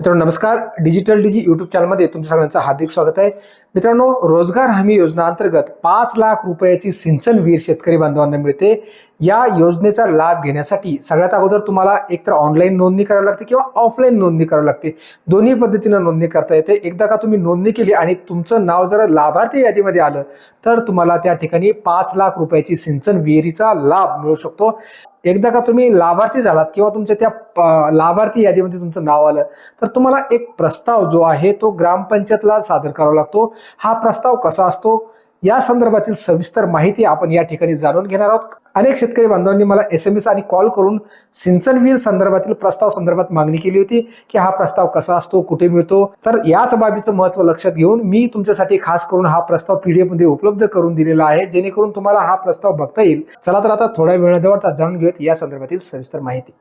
मित्रांनो नमस्कार. डिजिटल डिजी युट्यूब चॅनलमध्ये तुमच्या सगळ्यांचं हार्दिक स्वागत आहे. मित्रांनो रोजगार हमी योजना अंतर्गत पाच लाख रुपयाची सिंचन विहीर शेतकरी बांधवांना मिळते. या योजनेचा लाभ घेण्यासाठी सगळ्यात अगोदर तुम्हाला एकतर ऑनलाईन नोंदणी करावी लागते किंवा ऑफलाईन नोंदणी करावी लागते. दोन्ही पद्धतीनं नोंदणी करता येते. एकदा का तुम्ही नोंदणी केली आणि तुमचं नाव जर लाभार्थी यादीमध्ये आलं तर तुम्हाला त्या ठिकाणी पाच लाख रुपयाची सिंचन विहिरीचा लाभ मिळू शकतो. एकदा का तुम्ही लाभार्थी झालात किंवा तुमच्या त्या प- लाभार्थी यादीमध्ये तुमचं नाव आलं तर तुम्हाला एक प्रस्ताव जो आहे तो ग्रामपंचायतला सादर करावा लागतो. हा प्रस्ताव कसा असतो? या संदर्भातील सविस्तर माहिती आपण या ठिकाणी जाणून घेणार आहोत. अनेक शेतकरी बांधवांनी मला एस एम एस आणि कॉल करून सिंचन विहीर संदर्भातील प्रस्ताव संदर्भात मागणी केली होती की हा प्रस्ताव कसा असतो कुठे मिळतो? तर याच बाबीचं महत्त्व लक्षात घेऊन मी तुमच्यासाठी खास करून हा प्रस्ताव पीडीएफमध्ये उपलब्ध करून दिलेला आहे जेणेकरून तुम्हाला हा प्रस्ताव बघता येईल. चला तर आता थोड्या वेळ देवता जाणून घेऊयात या संदर्भातील सविस्तर माहिती.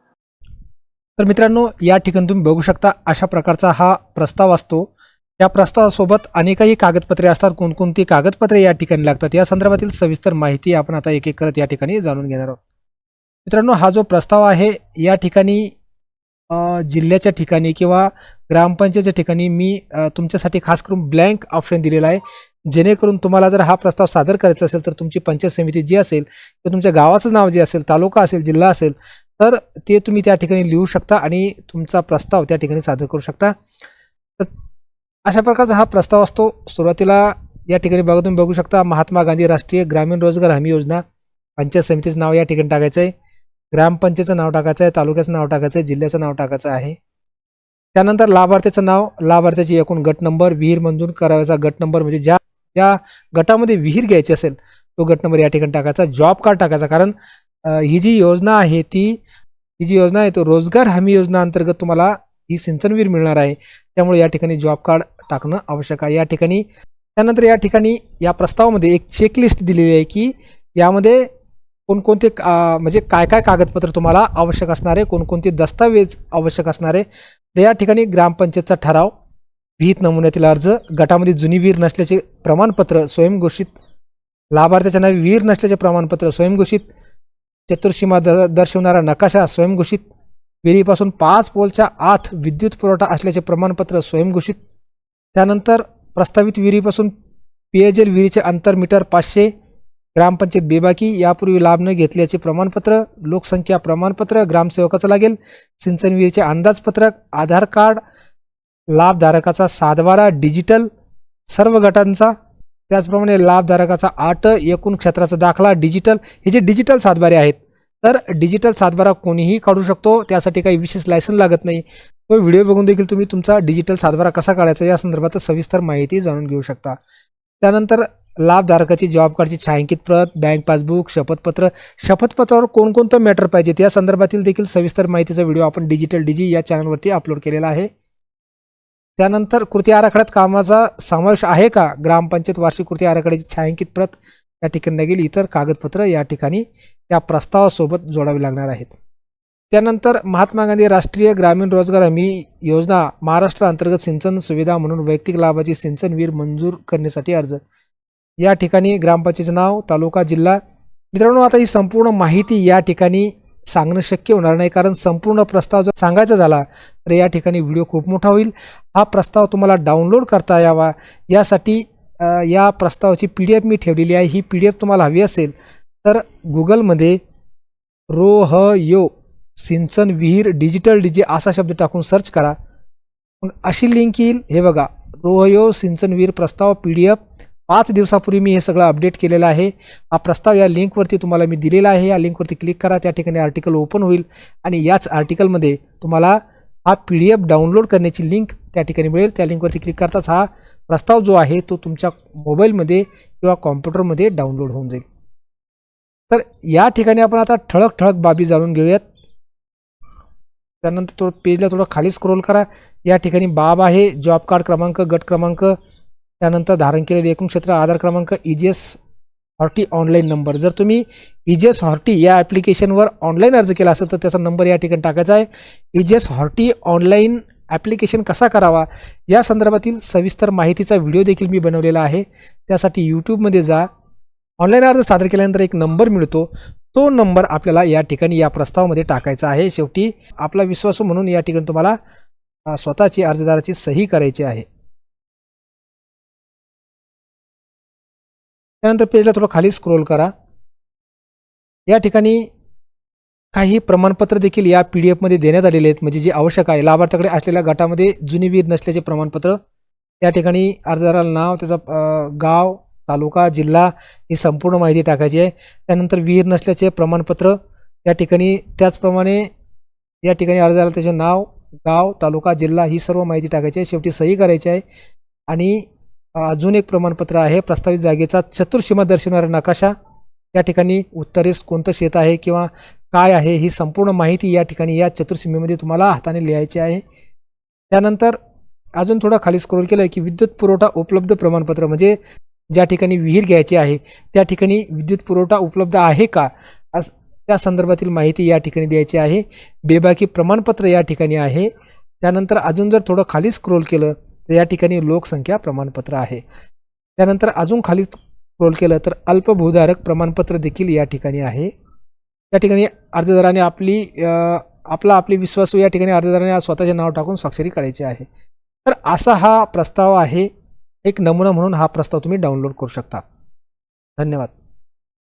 तर मित्रांनो या ठिकाणी तुम्ही बघू शकता अशा प्रकारचा हा प्रस्ताव असतो. या प्रस्तावासोबत अनेकही कागदपत्रे असतात. कोणकोणती कागदपत्रे या ठिकाणी लागतात? या संदर्भातील सविस्तर माहिती आपण आता एक एक करत या ठिकाणी जाणून घेणार आहोत. मित्रांनो हा जो प्रस्ताव आहे या ठिकाणी जिल्ह्याच्या ठिकाणी किंवा ग्रामपंचायतच्या ठिकाणी मी तुमच्यासाठी खास करून ब्लँक ऑप्शन दिलेला आहे. जेणेकरून तुम्हाला जर हा प्रस्ताव सादर करायचा असेल तर तुमची पंचायत समिती जी असेल किंवा तुमच्या गावाचं नाव जे असेल तालुका असेल जिल्हा असेल तर ते तुम्ही त्या ठिकाणी लिहू शकता आणि तुमचा प्रस्ताव त्या ठिकाणी सादर करू शकता. तर अशा प्रकारचा हा प्रस्ताव असतो. सुरुवातीला या ठिकाणी बघा तुम्ही बघू शकता महात्मा गांधी राष्ट्रीय ग्रामीण रोजगार हमी योजना. पंचायत समितीचं नाव या ठिकाणी टाकायचं आहे. ग्रामपंचायतचं नाव टाकायचं आहे तालुक्याचं नाव टाकायचं आहे जिल्ह्याचं नाव टाकायचं आहे. त्यानंतर लाभार्थ्याचं नाव लाभार्थ्याची एकूण गट नंबर विहीर मंजूर करायचा गट नंबर म्हणजे ज्या त्या गटामध्ये विहीर घ्यायची असेल तो गट नंबर या ठिकाणी टाकायचा जॉब कार्ड टाकायचा. कारण ही जी योजना आहे ती ही जी योजना आहे तो रोजगार हमी योजना अंतर्गत तुम्हाला ही सिंचनवीर मिळणार आहे. त्यामुळे या ठिकाणी जॉब कार्ड टाकणं आवश्यक आहे. या ठिकाणी त्यानंतर या ठिकाणी या प्रस्तावामध्ये एक चेकलिस्ट दिलेली आहे की यामध्ये कोणकोणते का- म्हणजे काय काय कागदपत्र तुम्हाला आवश्यक असणारे कोणकोणते दस्तावेज आवश्यक असणारे या ठिकाणी ग्रामपंचायतचा ठराव विहित नमुन्यातील अर्ज गटामध्ये जुनी विहीर नसल्याचे प्रमाणपत्र स्वयंघोषित लाभार्थ्याच्या नावे विहीर नसल्याचे प्रमाणपत्र स्वयंघोषित चतुर्सीमा द दर्शवणारा नकाशा स्वयंघोषित विहिरीपासून पाच पोलच्या आत विद्युत पुरवठा असल्याचे प्रमाणपत्र स्वयंघोषित. त्यानंतर प्रस्तावित विहिरीपासून पेयजल विहिरीचे अंतर मीटर पाचशे ग्रामपंचायत बेबाकी यापूर्वी लाभ न घेतल्याचे प्रमाणपत्र लोकसंख्या प्रमाणपत्र ग्रामसेवकाचं लागेल सिंचन विहिरीचे अंदाजपत्रक आधार कार्ड लाभधारकाचा सातबारा डिजिटल सर्व गटांचा त्याचप्रमाणे लाभधारकाचा आट एकूण क्षेत्राचा दाखला डिजिटल हे जे डिजिटल सातबारे आहेत तर डिजिटल सातबारा कोणीही काढू शकतो त्यासाठी काही विशेष लायसन लागत नाही. तो व्हिडिओ बघून देखील तुम्ही तुमचा डिजिटल सातबारा कसा काढायचा या संदर्भात सविस्तर माहिती जाणून घेऊ शकता. त्यानंतर लाभधारकाची जॉब कार्डची छायांकित प्रत बँक पासबुक शपथपत्र शपथपत्रावर कोणकोणतं मॅटर पाहिजेत या संदर्भातील देखील सविस्तर माहितीचा व्हिडिओ आपण डिजिटल डिजी या चॅनलवरती अपलोड केलेला आहे. त्यानंतर कृती आराखड्यात कामाचा समावेश आहे का? ग्रामपंचायत वार्षिक कृती आराखड्याची छायांकित प्रत या ठिकाणी गेली इतर कागदपत्र या ठिकाणी या प्रस्तावासोबत जोडावी लागणार आहेत. त्यानंतर महात्मा गांधी राष्ट्रीय ग्रामीण रोजगार हमी योजना महाराष्ट्र अंतर्गत सिंचन सुविधा म्हणून वैयक्तिक लाभाची सिंचन विहीर मंजूर करण्यासाठी अर्ज. या ठिकाणी ग्रामपंचायतीचं नाव तालुका जिल्हा. मित्रांनो आता ही संपूर्ण माहिती या ठिकाणी सांगणं शक्य होणार नाही कारण संपूर्ण प्रस्ताव जर सांगायचा झाला तर या ठिकाणी व्हिडिओ खूप मोठा होईल. हा प्रस्ताव तुम्हाला डाउनलोड करता यावा. यासाठी या प्रस्तावाची पी डी एफ मी ठेवलेली आहे. ही पी डी एफ तुम्हाला हवी असेल तर गुगलमध्ये रोह यो सिंचन विहीर डिजिटल डीजे असा शब्द टाकून सर्च करा. मग अशी लिंक येईल. हे बघा रोहयो सिंचन विहीर प्रस्ताव पी डी एफ. पाच दिवसापूर्वी मी हे सगळं अपडेट केलेलं आहे. हा प्रस्ताव या लिंकवरती तुम्हाला मी दिलेला आहे. या लिंकवरती क्लिक करा. त्या ठिकाणी आर्टिकल ओपन होईल आणि याच आर्टिकलमध्ये तुम्हाला हा पी डी एफ डाउनलोड करण्याची लिंक त्या ठिकाणी मिळेल. त्या लिंकवरती क्लिक करताच हा प्रस्ताव जो आहे तो तुमच्या मोबाईलमध्ये किंवा कॉम्प्युटरमध्ये डाउनलोड होऊन जाईल. तर या ठिकाणी आपण आता ठळक ठळक बाबी जाणून घेऊयात. त्यानंतर थोडं पेजला थोडं खाली स्क्रोल करा. या ठिकाणी बाब आहे जॉब कार्ड क्रमांक गट क्रमांक त्यानंतर धारण केलेले एकूण क्षेत्र आधार क्रमांक E G S horti online number जर तुम्ही ई जी एस हॉर्टी या ॲप्लिकेशनवर ऑनलाईन अर्ज केला असेल तर त्याचा नंबर या ठिकाणी टाकायचा आहे. E G S horti online application कसा करावा? या संदर्भातील सविस्तर माहितीचा व्हिडिओ देखील मी बनवलेला आहे. त्यासाठी यूट्यूबमध्ये जा. ऑनलाईन अर्ज सादर केल्यानंतर एक नंबर मिळतो. तो नंबर आपल्याला या ठिकाणी या प्रस्तावामध्ये टाकायचा आहे. शेवटी आपला विश्वासू म्हणून या ठिकाणी तुम्हाला स्वतःची अर्जदाराची सही करायची आहे. त्यानंतर पेजला थोडं खाली स्क्रोल करा. या ठिकाणी काही प्रमाणपत्र देखील या पी डी एफमध्ये देण्यात आलेले आहेत. म्हणजे जे आवश्यक आहे लाभार्थ्याकडे असलेल्या गटामध्ये जुनी वीर नसल्याचे प्रमाणपत्र. या ठिकाणी अर्जदाराला नाव त्याचा गाव तालुका जिल्हा ही संपूर्ण माहिती टाकायची आहे. त्यानंतर विहीर नसल्याचे प्रमाणपत्र या ठिकाणी त्याचप्रमाणे या ठिकाणी अर्जदाराला त्याचे नाव गाव तालुका जिल्हा ही सर्व माहिती टाकायची आहे. शेवटी सही करायची आहे. आणि अजून एक प्रमाणपत्र आहे प्रस्तावित जागेचा चतुर्सीमा दर्शवणारा नकाशा. या ठिकाणी उत्तरेस कोणतं शेत आहे किंवा काय आहे ही संपूर्ण माहिती या ठिकाणी या चतुर्सीमेमध्ये तुम्हाला हाताने लिहायची आहे. त्यानंतर अजून थोडं खाली स्क्रोल केलं की विद्युत पुरवठा उपलब्ध प्रमाणपत्र म्हणजे ज्या ठिकाणी विहीर घ्यायची आहे त्या ठिकाणी विद्युत पुरवठा उपलब्ध आहे का? अस त्या संदर्भातील माहिती या ठिकाणी द्यायची आहे. बेबाकी प्रमाणपत्र या ठिकाणी आहे. त्यानंतर अजून जर थोडं खाली स्क्रोल केलं तर या ठिकाणी लोकसंख्या प्रमाणपत्र आहे. त्यानंतर अजून खाली स्क्रोल केलं तर अल्पभूधारक प्रमाणपत्र देखील या ठिकाणी आहे. या ठिकाणी अर्जदाराने आपली आपला आपली विश्वासू या ठिकाणी अर्जदाराने स्वतःचे नाव टाकून स्वाक्षरी करायची आहे. तर असा हा प्रस्ताव आहे. एक नमुना म्हणून हा प्रस्ताव तुम्ही डाउनलोड करू शकता. धन्यवाद.